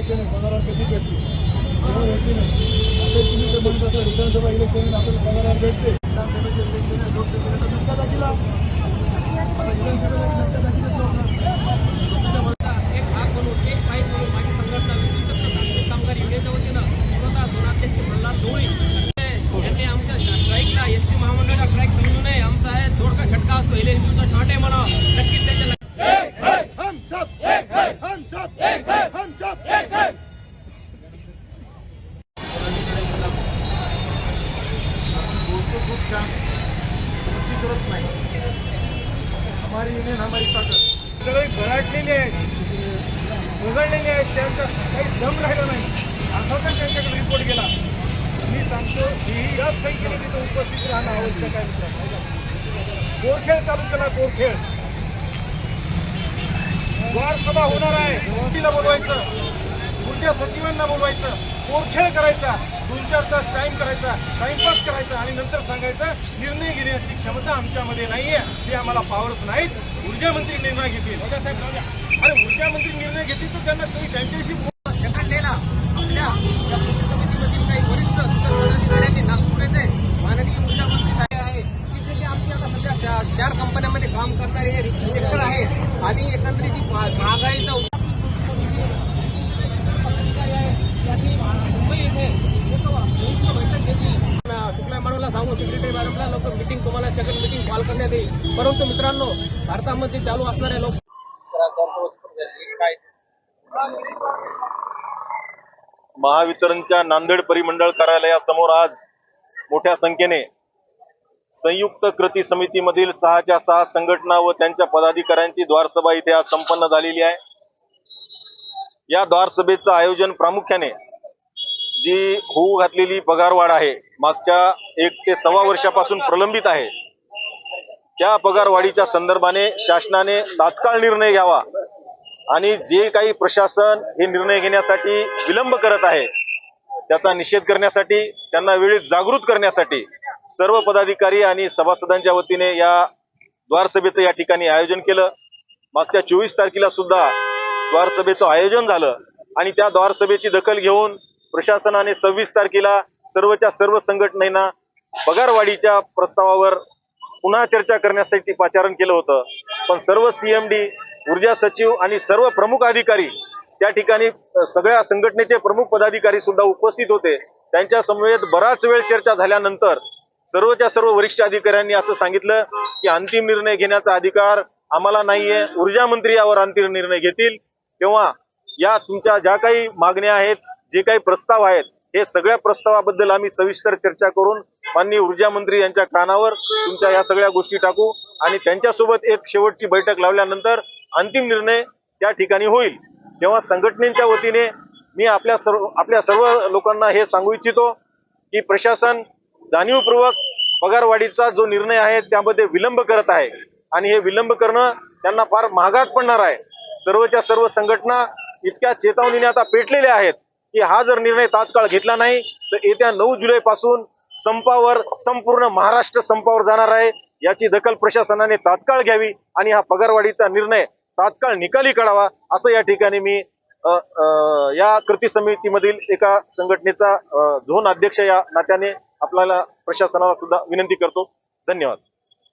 Election आहे पगारावर कशी भेटली तेव्हा भेटली नाही आता तुम्ही ते म्हणत आता विधानसभा इलेक्शन आहे आपल्याला पगारावर भेटते विधानसभेचे इलेक्शन आहे लोकसभेला तर धक्का दाखिला आता विधानसभेला एक धक्का दाखिला हमारी युनियन हमारी ताकद सगळे भराटलेले आहेत. वगळलेले आहेत. त्यांचा काही दम राहिला नाही. अर्थातच त्यांच्याकडे रिपोर्ट गेला. मी सांगतो ही या संख्येने तिथं उपस्थित राहणं आवश्यक आहे मित्रांनो. हो गोरखेळ चालू केला गोरखेळ वार सभा होणार आहे. तिला बोलवायचं. ऊर्जा सचिवांना बोलवायचं. पोरखेळ करायचा दोन चार तास टाइम करायचा टाइमपास करायचा आणि नंतर सांगायचं निर्णय घेण्याची क्षमता आमच्यामध्ये नाही आहे ते आम्हाला पावर्स नाहीत. ऊर्जा मंत्री निर्णय घेतील. अरे ऊर्जा मंत्री निर्णय घेतील तर त्यांना तुम्ही त्यांच्याशी नागपूर आहे सध्या चार- चार कंपन्यांमध्ये काम करणारे हे रिक्षा सेक्टर आहे आणि एकंदरीत महा- महागाईचा उप- पदाधिकारी आहे, त्यांनी मुंबई येथे एक संयुक्त बैठक घेतली शुक्ला मॅडमला सांगू सेक्रेटरी मॅडमला लवकर मिटिंग तुम्हाला सेकंड मिटिंग कॉल करण्यात येईल. परंतु मित्रांनो भारतामध्ये चालू असणाऱ्या लोक महावितरणच्या नांदेड परिमंडळ कार्यालयासमोर आज मोठ्या संख्येने संयुक्त कृती समितीमधील सहाच्या सहा संघटना व त्यांच्या पदाधिकाऱ्यांची द्वारसभा इथे आज संपन्न झालेली आहे. या द्वारसभेचं आयोजन प्रामुख्याने जी होऊ घातलेली पगारवाढ आहे मागच्या एक ते सव्वा वर्षापासून प्रलंबित आहे. त्या पगारवाढीच्या संदर्भाने शासनाने तात्काळ निर्णय घ्यावा आणि जे काही प्रशासन हे निर्णय घेण्यासाठी विलंब करत आहे त्याचा निषेध करण्यासाठी त्यांना वेळेत जागृत करण्यासाठी सर्व पदाधिकारी आणि सभासदांच्या वतीने या द्वारसभेचं या ठिकाणी आयोजन केलं. मागच्या चोवीस तारखेला सुद्धा द्वारसभेचं आयोजन झालं आणि त्या द्वारसभेची दखल घेऊन प्रशासनाने सव्वीस तारखेला सर्वच्या सर्व संघटनेना पगारवाढीच्या प्रस्तावावर पुन्हा चर्चा करण्यासाठी पाचारण केलं होतं. पण सर्व सीएमडी ऊर्जा सचिव आणि सर्व प्रमुख अधिकारी त्या ठिकाणी सगळ्या संघटनेचे प्रमुख पदाधिकारी सुद्धा उपस्थित होते. त्यांच्या समवेत बराच वेळ चर्चा झाल्यानंतर सर्वच्या सर्व वरिष्ठ अधिकाऱ्यांनी असं सांगितलं की अंतिम निर्णय घेण्याचा अधिकार आम्हाला नाहीये. ऊर्जा मंत्री यावर अंतिम निर्णय घेतील. तेव्हा या तुमच्या ज्या काही मागण्या आहेत जे काही प्रस्ताव आहेत हे सगळ्या प्रस्तावाबद्दल आम्ही सविस्तर चर्चा करून माननीय ऊर्जा मंत्री यांच्या कानावर तुमच्या या सगळ्या गोष्टी टाकू आणि त्यांच्यासोबत एक शेवटची बैठक लावल्यानंतर अंतिम निर्णय त्या ठिकाणी होईल. तेव्हा संघटनेच्या वतीने मी आपल्या सर्व आपल्या सर्व लोकांना हे सांगू इच्छितो की प्रशासन जाणीवपूर्वक पगारवाढीचा जो निर्णय आहे त्यामध्ये विलंब करत आहे. आणि हे विलंब करणं त्यांना फार महागात पडणार आहे. सर्वच्या सर्व संघटना इतक्या चेतावणीने आता पेटलेल्या आहेत. की हा जर निर्णय तात्काळ घेतला नाही तर येत्या नऊ जुलै पासून संपावर संपूर्ण महाराष्ट्र संपावर जाणार आहे. याची दखल प्रशासनाने तात्काळ घ्यावी आणि हा पगारवाढीचा निर्णय तात्काळ निकाली काढावा असं या ठिकाणी मी अ, या कृती समितीमधील एका संघटनेचा झोन अध्यक्ष या नात्याने आपल्याला प्रशासनाला सुद्धा विनंती करतो. धन्यवाद.